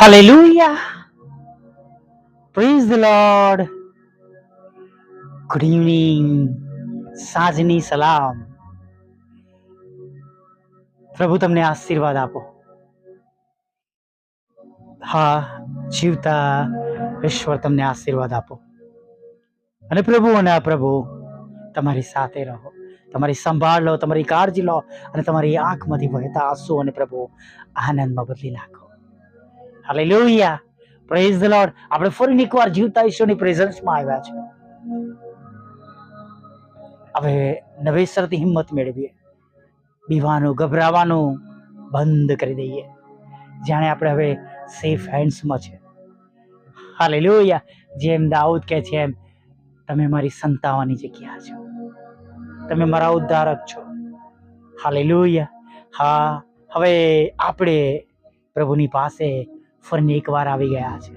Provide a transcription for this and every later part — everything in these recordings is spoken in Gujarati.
Hallelujah. Praise the Lord. Good evening. સાંજની સલામ પ્રભુ તમને આશીર્વાદ આપો હા, જીવતા ઈશ્વર તમને આશીર્વાદ આપો અને પ્રભુ અને આ પ્રભુ તમારી સાથે રહો તમારી સંભાળ લો, તમારી કાળજી લો અને તમારી આંખમાંથી વહેતા આંસુ અને પ્રભુ આનંદમાં બદલી નાખો હાલેલુયા પ્રેઝ ધ લોર્ડ આપણે ફરી એકવાર જીવતા ઈશ્વરની પ્રેઝન્સમાં આવ્યા છે. હવે નવેસરથી હિંમત મેળવીએ. બીવાનું, ગભરાવાનું બંધ કરી દઈએ. જાણે આપણે હવે સેફ હેન્ડ્સમાં છે. હાલેલુયા જેમ દાઉદ કહે છે એમ, તમે મારી સંતાવાની જગ્યા છો. તમે મારા ઉદ્ધારક છો. હાલેલુયા હા, હવે આપણે પ્રભુની પાસે ફરીને એકવાર આવી ગયા છે.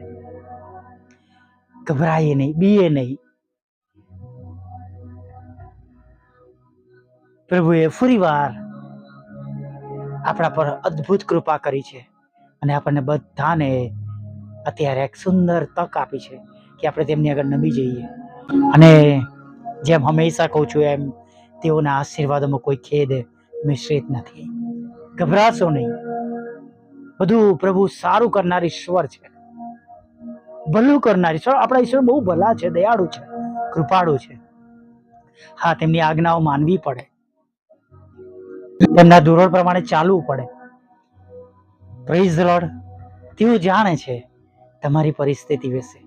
ગભરાઈએ નહીં, બીએ નહીં. પ્રભુએ ફરીવાર આપણા પર અદ્ભુત કૃપા કરી છે અને આપણને બધાને અત્યારે એક સુંદર તક આપી છે કે આપણે તેમની આગળ નમી જઈએ. અને જેમ હંમેશા કહું છું એમ, તેઓના આશીર્વાદોમાં કોઈ ખેદ મિશ્રિત નથી. ગભરાશો નહીં. બધું પ્રભુ સારું કરનાર ઈશ્વર છે. ભલું કરનાર ઈશ્વર. આપણા ઈશ્વર બહુ ભલા છે, દયાળુ છે, કૃપાળુ છે. હા, તેમની આજ્ઞાઓ માનવી પડે. તેમના ધોરણ પ્રમાણે ચાલવું પડે. પ્રેઝ લોર્ડ તેઓ જાણે છે તમારી પરિસ્થિતિ વિશે.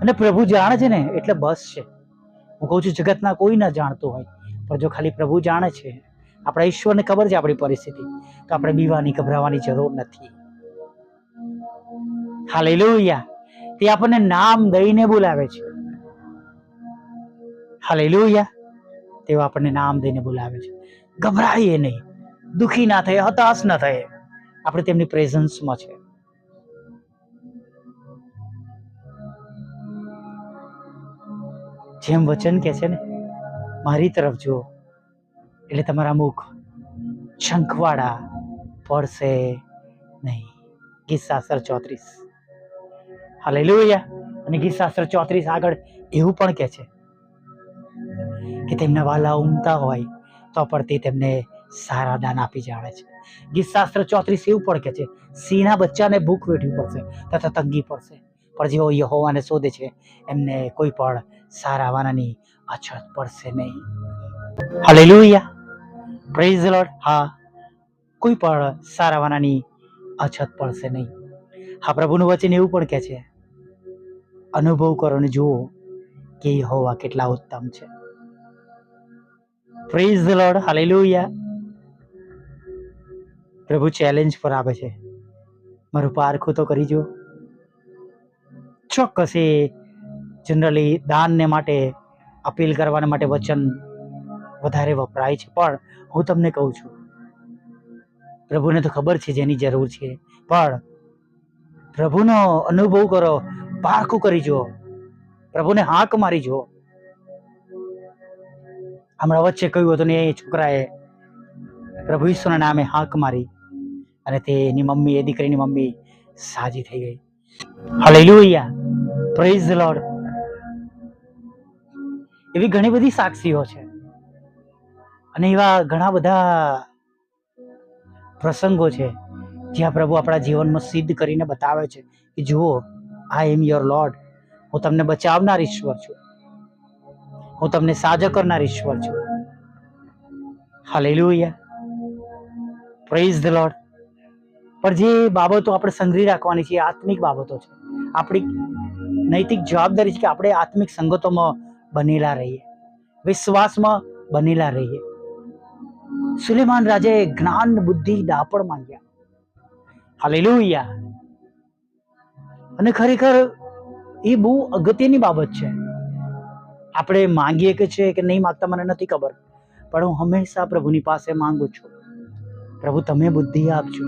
અને પ્રભુ જાણે છે ને, એટલે બસ છે. હું કહું છું, જગતના કોઈ ના જાણતું હોય, પણ જો ખાલી પ્રભુ જાણે છે આપણા ઈશ્વરને ખબર છે આપણી પરિસ્થિતિ તો આપણે બીવાની ગભરાવાની જરૂર નથી. હાલેલુયા. તે આપણને નામ દઈને બોલાવે છે. હાલેલુયા. તેઓ આપણને નામ દઈને બોલાવે છે. ગભરાઈએ નહીં. દુખી ના થાય હતાશ ના થઈએ. આપણે તેમની પ્રેઝન્સમાં છે. જેમ વચન કે છે ને, મારી તરફ જુઓ. એટલે તમારા મુખ શંખવાળા પડશે નહીં. ગીતશાસ્ત્ર ચોત્રીસ. હાલેલુયા. અને ગીતશાસ્ત્ર ચોત્રીસ આગળ એવું પણ કહે છે કે તેમના વાલા ઉમતા હોય તો પણ તે તેમને સારા દાન આપી જાણે છે. ગીતશાસ્ત્ર ચોત્રીસ એવું પણ કહે છે સિંહના બચ્ચાને ભૂખ વેઠવી પડશે તથા તંગી પડશે. પણ જેઓ યહોવાને શોધે છે, એમને કોઈ પણ સારા વાનાની અછત પડશે નહીં. હાલેલુયા. પ્રેઝ લોર્ડ હા, કોઈ પણ સારા વાનાની અછત પડશે નહીં. હા, પ્રભુનું વચન એવું પણ કહે છે, અનુભવ કરો ને જુઓ કે હોવા કેટલા ઉત્તમ છે. પ્રેઝ ધ લોર્ડ હાલેલુયા પ્રભુ ચેલેન્જ પર આવે છે. મારું પારખું તો કરી જો ચોક્કસ એ જનરલી દાનને માટે અપીલ કરવાને માટે વચન વધારે વપરાય છે. પણ હું તમને કહું છું, પ્રભુને તો ખબર છે જેની જરૂર છે. પણ પ્રભુનો અનુભવ કરો, પારખું કરી જુઓ. પ્રભુને હાક મારી જુઓ. હમણાં વચ્ચે કહ્યું હતું ને, એ છોકરાએ પ્રભુ ઈશ્વરના નામે હાક મારી. અને તે એની મમ્મી, એ દીકરીની મમ્મી સાજી થઈ ગઈ. હાલેલુયા. પ્રેઝ લોર્ડ એવી ઘણી બધી સાક્ષીઓ છે. અને એવા ઘણા બધા પ્રસંગો છે, જ્યાં પ્રભુ આપણા જીવનમાં સિદ્ધ કરીને બતાવે છે કે જુઓ આઈ એમ યોર લોર્ડ હું તમને બચાવનાર ઈશ્વર છું. હું તમને સાજા કરનાર ઈશ્વર છું. હાલેલુયા પ્રેઝ ધ લોર્ડ પણ જે બાબતો આપણે સંગ્રહી રાખવાની છે આત્મિક બાબતો છે. આપણી નૈતિક જવાબદારી છે કે આપણે આત્મિક સંગતોમાં બનેલા રહીએ. વિશ્વાસમાં બનેલા રહીએ. સુલેમાન રાજાએ જ્ઞાન, બુદ્ધિ દાપણ માંગ્યા. હાલેલુયા. અને ખરેખર એ બહુ અગત્યની બાબત છે. આપણે માંગીએ કે છે કે નહીં માંગતા મને નથી ખબર, પણ હું હંમેશા પ્રભુની પાસે માંગુ છું. પ્રભુ, તમે બુદ્ધિ આપજો.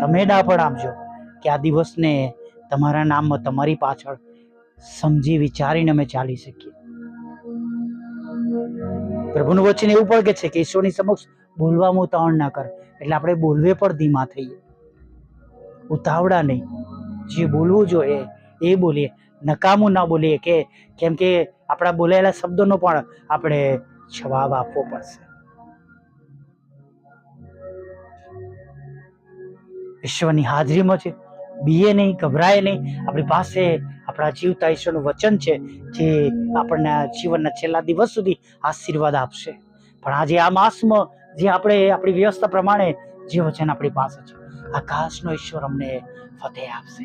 તમે ડાપણ આપજો કે આ દિવસને તમારા નામમાં તમારી પાછળ સમજી વિચારીને અમે ચાલી શકીએ. પ્રભુનું વચન એવું પણ કે છે કે ઈશ્વરની સમક્ષ બોલવામાં ઉતાવળ ના કર. એટલે આપણે બોલવે પણ ધીમા થઈએ. ઉતાવળા નહીં. જે બોલવું જોઈએ, એ બોલીએ. નકામું ના બોલીએ કે, કેમ કે આપણા બોલાયેલા શબ્દોનો પણ આપણે જવાબ આપવો પડશે. ઈશ્વરની હાજરીમાં છે બીએ નહીં, ગભરાય નહીં. આપણી પાસે આપણા જીવતા ઈશ્વરનું વચન છે, જે આપણને જીવનના છેલ્લા દિવસ સુધી આશીર્વાદ આપશે. પણ આજે આ માસમાં જે આપણે, આપણી વ્યવસ્થા પ્રમાણે જે વચન આપણી પાસે છે. આકાશનો ઈશ્વર અમને ફતેહ આપશે.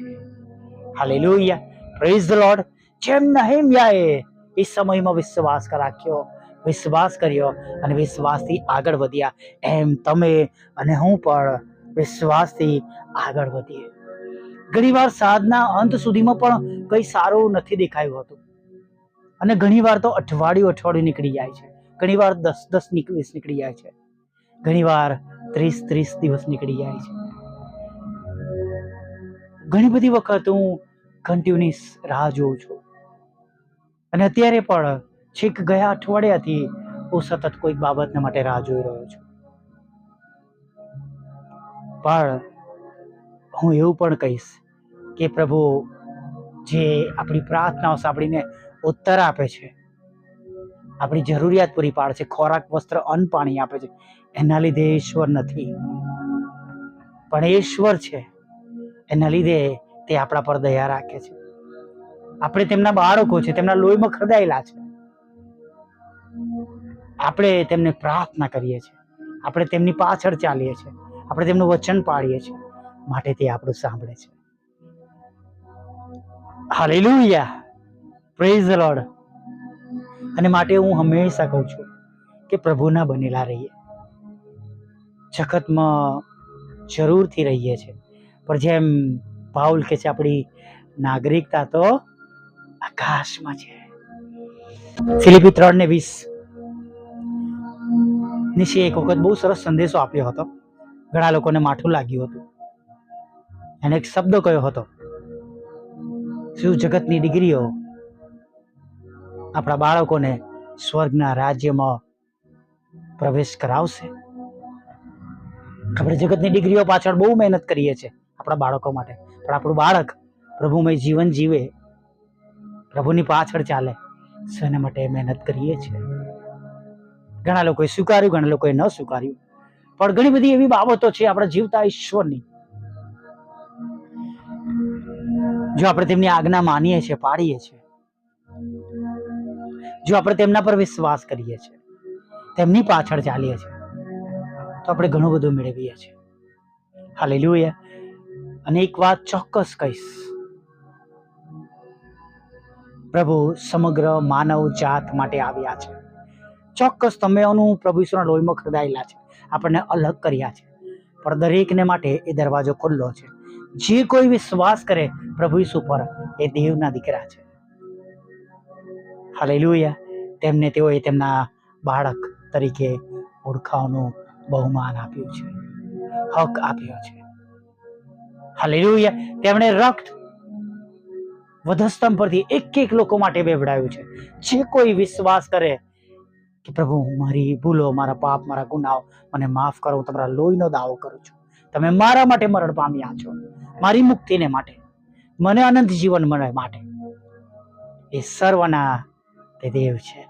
હાલેલુયા. પ્રેઝ ધ લોર્ડ જેમ નહેમ્યાએ એ સમયમાં વિશ્વાસ રાખ્યો, વિશ્વાસ કર્યો અને વિશ્વાસથી આગળ વધ્યા. એમ તમે અને હું પણ વિશ્વાસથી આગળ વધીએ. ઘણીવાર સાધના અંત સુધીમાં પણ કંઈ સારું નથી દેખાયું હતું. અને ઘણીવાર તો અઠવાડિયું અઠવાડિયું નીકળી જાય છે. ઘણીવાર દસ દસ, વીસ નીકળી જાય છે. ઘણીવાર ત્રીસ ત્રીસ દિવસ નીકળી જાય છે. ઘણી બધી વખત હું કન્ટિન્યુઅસ રાહ જોઉં છું. અને અત્યારે પણ છેક ગયા અઠવાડિયાથી હું સતત કોઈક બાબતને માટે રાહ જોઈ રહ્યો છું. પણ હું એવું પણ કહીશ કે પ્રભુ, જે આપણી પ્રાર્થનાઓ સાંભળીને ઉત્તર આપે છે, આપણી જરૂરિયાત પૂરી પાડે છે, ખોરાક, વસ્ત્ર, અન્ન, પાણી આપે છે એના લીધે ઈશ્વર નથી. પણ ઈશ્વર છે, એના લીધે તે આપણા પર દયા રાખે છે. આપણે તેમના બાળકો છે, તેમના લોહીમાં ખરદાયેલા છે. આપણે તેમને પ્રાર્થના કરીએ છીએ. આપણે તેમની પાછળ ચાલીએ છીએ. આપણે તેમનું વચન પાડીએ છીએ. માટે તે આપણું સાંભળે છે. હાલેલુયા. પ્રેઝ લોર્ડ અને માટે હું હંમેશા કહું છું કે પ્રભુના બનેલા રહીએ. જગતમાં જરૂરથી રહીએ છીએ. પણ જેમ પાઉલ કે છે આપણી નાગરિકતા તો આકાશમાં છે. ફિલિપી ત્રણ ને વીસ નિશી એક વખત બહુ સરસ સંદેશો આપ્યો હતો. ઘણા લોકોને માઠું લાગ્યું હતું. એને એક શબ્દ કયો હતો? શું જગતની ડિગ્રીઓ આપણા બાળકોને સ્વર્ગના રાજ્યમાં પ્રવેશ કરાવશે? આપણે જગતની ડિગ્રીઓ પાછળ બહુ મહેનત કરીએ છીએ આપણા બાળકો માટે. પણ આપણું બાળક પ્રભુમય જીવન જીવે, પ્રભુની પાછળ ચાલે એના માટે મહેનત કરીએ છીએ? ઘણા લોકોએ સ્વીકાર્યું, ઘણા લોકોએ ન સ્વીકાર્યું. પણ ઘણી બધી એવી બાબતો છે આપણા જીવતા ઈશ્વરની. જો આપણે તેમની આજ્ઞા માનીએ છીએ, પાડીએ છીએ, જો આપણે તેમના પર વિશ્વાસ કરીએ છીએ, તેમની પાછળ ચાલીએ છીએ તો આપણે ઘણું બધું મેળવીએ છીએ. હાલેલુયા. અને એક વાત ચોક્કસ કહીશ. પ્રભુ સમગ્ર માનવ જાત માટે આવ્યા છે. ચોક્કસ તમે એનું પ્રભુ ઈશ્વરના લોહીમાં ખરદાયેલા છે. આપણને અલગ કર્યા છે. પણ દરેકને માટે એ દરવાજો ખુલ્લો છે. જે કોઈ વિશ્વાસ કરે પ્રભુ ઈસુ પર, એ દેવના દીકરા છે. હાલેલુયા. તેમને તેઓએ તેમના બાળક તરીકે ઓળખાવાનું બહુમાન આપ્યું છે. હક આપ્યો છે. હાલેલુયા. તેમણે રક્ત વધસ્તંભ પરથી એક એક લોકો માટે બેવડાવ્યું છે. જે કોઈ વિશ્વાસ કરે કે પ્રભુ હું મારી ભૂલો, મારા પાપ, મારા ગુનાઓ, મને માફ કરો, હું તમારા લોહીનો દાવો કરું છું. તમે મારા માટે મરણ પામ્યા છો. મારી મુક્તિને માટે. મને અનંત જીવન મને માટે. એ સર્વના તે દેવ છે.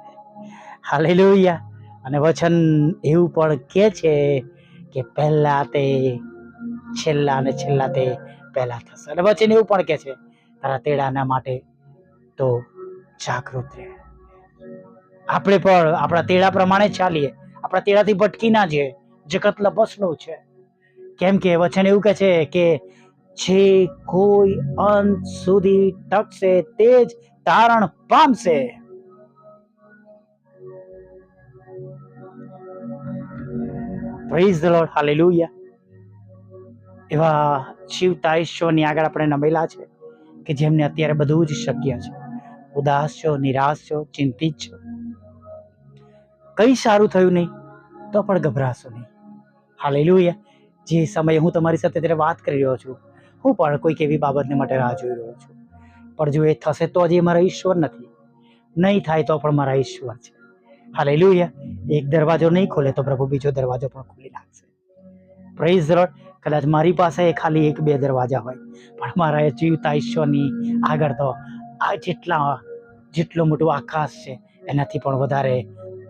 હાલેલુયા. અને વચન એવું પણ કે છે કે પહેલા તે છેલ્લા અને છેલ્લા તે પહેલા થશે. અને વચન એવું પણ કે છે, તારા તેડાના માટે તો જાગૃત રહે. આપણે પણ આપણા તેડા પ્રમાણે ચાલીએ. આપણા તેડાથી ભટકી ના જઈએ. જગત લપસનું છે. કેમ કે વચન એવું કહે છે કે જે કોઈ અંત સુધી ટકશે તે જ તારણ પામશે. પ્રેઝ ધ લોર્ડ હાલેલુયા એવા શિવતા ઈશ્વરની આગળ આપણે નમેલા છે કે જેમને અત્યારે બધું જ શક્ય છે. ઉદાસ છો, નિરાશ છો, ચિંતિત છો. કંઈ સારું થયું નહીં, તો પણ ગભરાશો નહીં. હાલેલુયા જે સમયે હું તમારી સાથે અત્યારે વાત કરી રહ્યો છું, હું પણ કોઈક એવી બાબતને માટે રાહ જોઈ રહ્યો છું. પણ જો એ થશે તો હજી મારા ઈશ્વર નથી. નહીં થાય તો પણ મારા ઈશ્વર છે. હાલેલુયા. એક દરવાજો નહીં ખોલે તો પ્રભુ બીજો દરવાજો પણ ખોલી નાખશે પ્રેઝ રોડ કદાચ મારી પાસે ખાલી એક બે દરવાજા હોય, પણ મારા એ જીવતા ઈશ્વરની આગળ તો આ જેટલા, જેટલું મોટું આકાશ છે, એનાથી પણ વધારે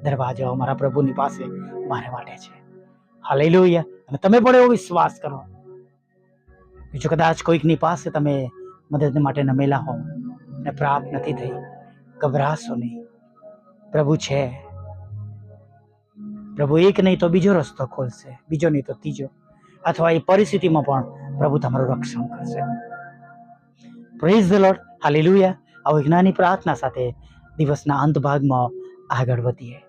દરવાજો અમારા પ્રભુની પાસે મારે માટે છે. હાલેલુયા. અને તમે પણ એવો વિશ્વાસ કરો. જો કદાચ કોઈકની પાસે તમે મદદ માટે નમેલા હો અને પ્રાપ્ત નથી થઈ, ગભરાશો નહીં. પ્રભુ છે. પ્રભુ એક નહીં તો બીજો રસ્તો ખોલશે, બીજો નહીં તો ત્રીજો. અથવા એ પરિસ્થિતિમાં પણ પ્રભુ તમારું રક્ષણ કરશે. પ્રેઝ ધ લોર્ડ હાલેલુયા આ વિજ્ઞાની પ્રાર્થના સાથે દિવસના અંત ભાગમાં આગળ વધીએ.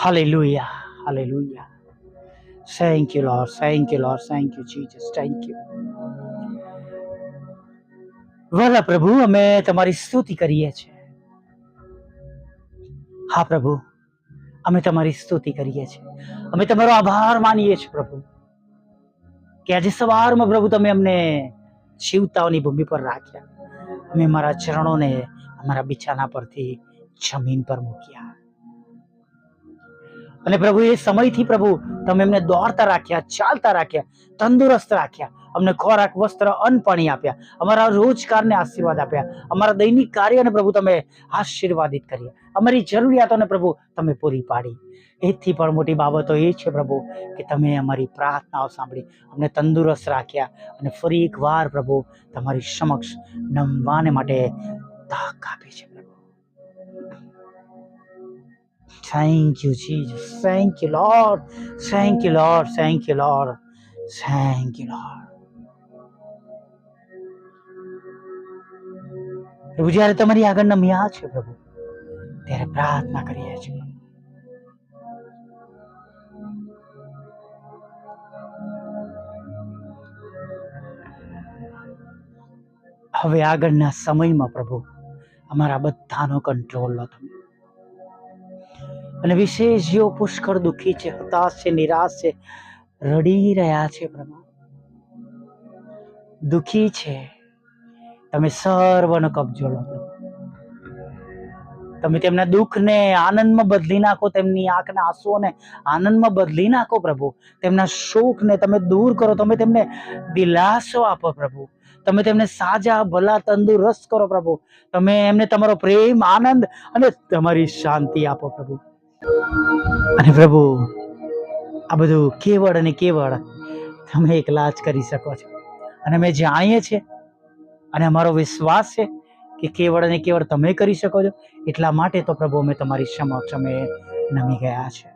Hallelujah hallelujah thank you Lord thank you Lord thank you Jesus thank you વલા પ્રભુ, અમે તમારી સ્તુતિ કરીએ છીએ. હા, પ્રભુ. અમે તમારી સ્તુતિ કરીએ છીએ. અમે તમારો આભાર માનીએ છીએ, પ્રભુ. કે આજે સવારમાં, પ્રભુ, તમે અમને જીવતાઓની ભૂમિ પર રાખ્યા. અમે મારા ચરણોને અમારા બિછાના પરથી જમીન પર મૂક્યા. અને પ્રભુ, એ સમયથી, પ્રભુ, તમે એમને દોડતા રાખ્યા, ચાલતા રાખ્યા, તંદુરસ્ત રાખ્યા. અમને ખોરાક, વસ્ત્ર, અન્ન, પાણી આપ્યા. અમારા રોજગારને આશીર્વાદ આપ્યા. અમારા દૈનિક કાર્યને, પ્રભુ, તમે આશીર્વાદિત કર્યા. અમારી જરૂરિયાતોને પ્રભુ તમે પૂરી પાડી. એથી પણ મોટી બાબતો એ છે પ્રભુ કે તમે અમારી પ્રાર્થનાઓ સાંભળી, અમને તંદુરસ્ત રાખ્યા અને ફરી એકવાર પ્રભુ તમારી સમક્ષ નમવાને માટે તાક આપી છે પ્રભુ. Thank you Jesus thank you Lord thank you Lord thank you Lord thank you Lord પ્રભુ, જ્યારે તમારી આગળ નમ્યા છે પ્રભુ ત્યારે પ્રાર્થના કરીએ છીએ. હવે આગળના સમયમાં પ્રભુ, અમારા બધાનો કંટ્રોલ તમે. અને વિશેષ જેઓ પુષ્કળ દુઃખી છે, હતાશ છે, નિરાશ છે, રડી રહ્યા છે પ્રભુ. દુઃખી છે, તમે સર્વનો કબજો લો પ્રભુ. તમે તેમના દુઃખને આનંદમાં બદલી નાખો, તેમની આંખના આંસુઓને આનંદમાં બદલી નાખો પ્રભુ. તેમના શોકને તમે દૂર કરો, તમે તેમને દિલાસો આપો પ્રભુ. તમે તેમને સાજા, ભલા, તંદુરસ્ત કરો પ્રભુ. તમે એમને તમારો પ્રેમ, આનંદ અને તમારી શાંતિ આપો પ્રભુ. અને પ્રભુ, આ બધું કેવળ અને કેવળ તમે એકલા જ કરી શકો છો. અને અમે જાણીએ છીએ અને અમારો વિશ્વાસ છે કે કેવળ અને કેવળ તમે કરી શકો છો, એટલા માટે તો પ્રભુ અમે તમારી સમક્ષ અમે નમી ગયા છે.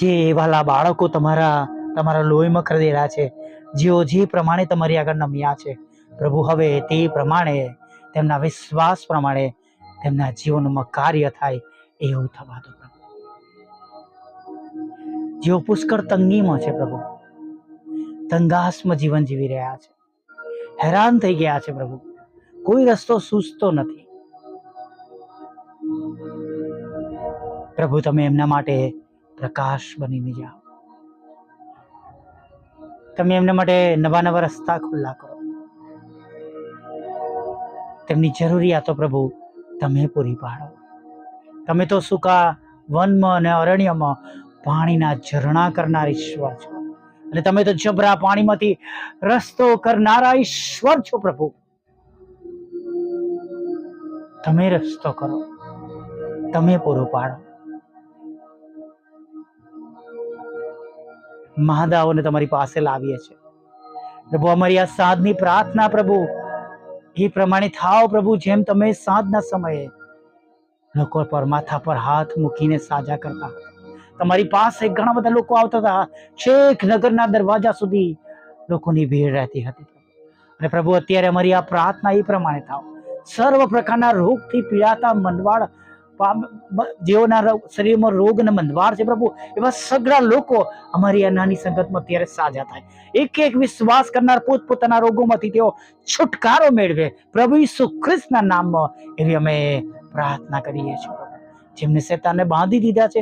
જે વાલા બાળકો તમારા તમારા લોહીમાં ખરીદેલા છે, જેઓ જે પ્રમાણે તમારી આગળ નમ્યા છે, પ્રભુ હવે તે પ્રમાણે, તેમના વિશ્વાસ પ્રમાણે, તેમના જીવનમાં કાર્ય થાય એવું થવા દો પ્રભુ. જેઓ પુષ્કળ તંગીમાં છે પ્રભુ તંગાસમાં જીવન જીવી રહ્યા છે. હેરાન થઈ ગયા છે પ્રભુ. કોઈ રસ્તો સૂઝતો નથી. પ્રભુ, તમે એમના માટે પ્રકાશ બનીને જાઓ. તમે એમના માટે નવા નવા રસ્તા ખુલ્લા કરો. તેમની જરૂરિયાતો પ્રભુ તમે પૂરી પાડો. તમે તો સુકા વનમાં અને અરણ્યમાં પાણીના ઝરણા કરનાર ઈશ્વર છો. અને તમે તો જબરા પાણીમાંથી રસ્તો કરનારા ઈશ્વર છો પ્રભુ. તમે રસ્તો કરો. તમે પૂરો પાડો. મહાદાઓને તમારી પાસે લાવીએ છીએ. પ્રભુ, અમારી આ સાધની પ્રાર્થના પ્રભુ, એ પ્રમાણે થાવ પ્રભુ, જેમ તમે સાંજના સમયે લોકો પર માથા પર હાથ મૂકીને સાજા કરતા. હતા તમારી પાસે ઘણા બધા લોકો આવતા હતા. છેક નગરના દરવાજા સુધી લોકોની ભીડ રહેતી હતી. અને પ્રભુ, અત્યારે અમારી આ પ્રાર્થના એ પ્રમાણે થાવ. સર્વ પ્રકારના રોગથી પીડાતા મંદવાડ જેઓના શરીરમાં રોગ અને મંદવાર છે પ્રભુ, એવા સગળા લોકો અમારી આ નાની સંગતમાં અત્યારે સાજા થાય. એક એક વિશ્વાસ કરનાર પોતપોતાના રોગોમાંથી તેઓ છુટકારો મેળવે. પ્રભુ ઈસુ ખ્રિસ્તના નામમાં એવી અમે પ્રાર્થના કરીએ છીએ. જેમને શેતાને બાંધી દીધા છે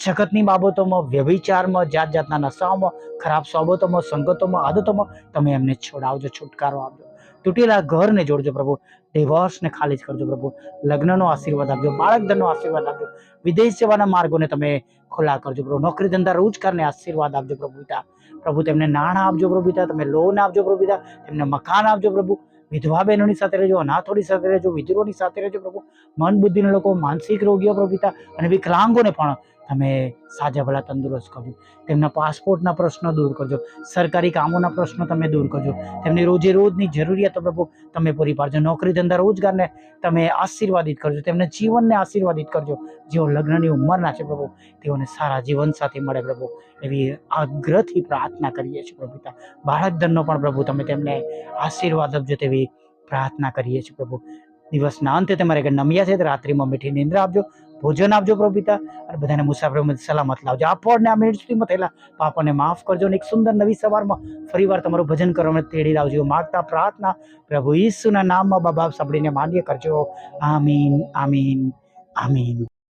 જગતની બાબતોમાં, વ્યભિચારમાં જાત જાતના નશાઓમાં, ખરાબ સોબતોમાં, સંગતોમાં, આદતોમાં તમે એમને છોડાવજો, છુટકારો આપજો. તૂટેલા ઘરને જોડજો પ્રભુ ડિવોર્સને ખાલી જ કરજો પ્રભુ. લગ્નનો આશીર્વાદ આપજો, બાળકધનનો આશીર્વાદ આપજો. વિદેશ જવાના માર્ગોને તમે ખુલ્લા કરજો પ્રભુ. નોકરી ધંધા, રોજગારને આશીર્વાદ આપજો પ્રભુ પિતા. પ્રભુ, તેમને નાણાં આપજો પ્રભુ પિતા, તમે લોન આપજો પ્રભુ પિતા, તેમને મકાન આપજો પ્રભુ. વિધવા બહેનોની સાથે રહેજો, અનાથોની સાથે રહેજો વિધુરોની સાથે રહેજો પ્રભુ. મન બુદ્ધિના લોકો, માનસિક રોગીઓ પ્રભુ પિતા, અને વિકલાંગોને પણ તમે સાજા ભલા તંદુરસ્ત કરજો. તેમના પાસપોર્ટના પ્રશ્નો દૂર કરજો. સરકારી કામોના પ્રશ્નો તમે દૂર કરજો. તેમની રોજે રોજની જરૂરિયાતો પ્રભુ તમે પૂરી પાડજો. નોકરી ધંધા રોજગારને તમે આશીર્વાદિત કરજો. તેમને જીવનને આશીર્વાદિત કરજો. જેઓ લગ્નની ઉંમરના છે પ્રભુ, તેઓને સારા જીવન સાથી મળે પ્રભુ. એવી આગ્રહથી પ્રાર્થના કરીએ છીએ પ્રભુ પિતા. બાળક ધનનો પણ પ્રભુ તમે તેમને આશીર્વાદ આપજો તેવી પ્રાર્થના કરીએ છીએ પ્રભુ. દિવસના અંતે તમારે નમ્યા છે રાત્રિમાં મીઠી નિંદ્રા આપજો. ભોજન આપજો પ્રભુ પિતા. અને બધાને મુસાફરોમાં સલામત લાવજો. આપણને આ મિનિટ સુધીમાં થયેલા પાપોને માફ કરજો અને એક સુંદર નવી સવારમાં ફરીવાર તમારું ભજન કરવા માટે તેડી લાવજો. માગતા પ્રાર્થના પ્રભુ ઈસુના નામમાં બાબા સાંભળીને માન્ય કરજો. આમીન આમીન આમીન.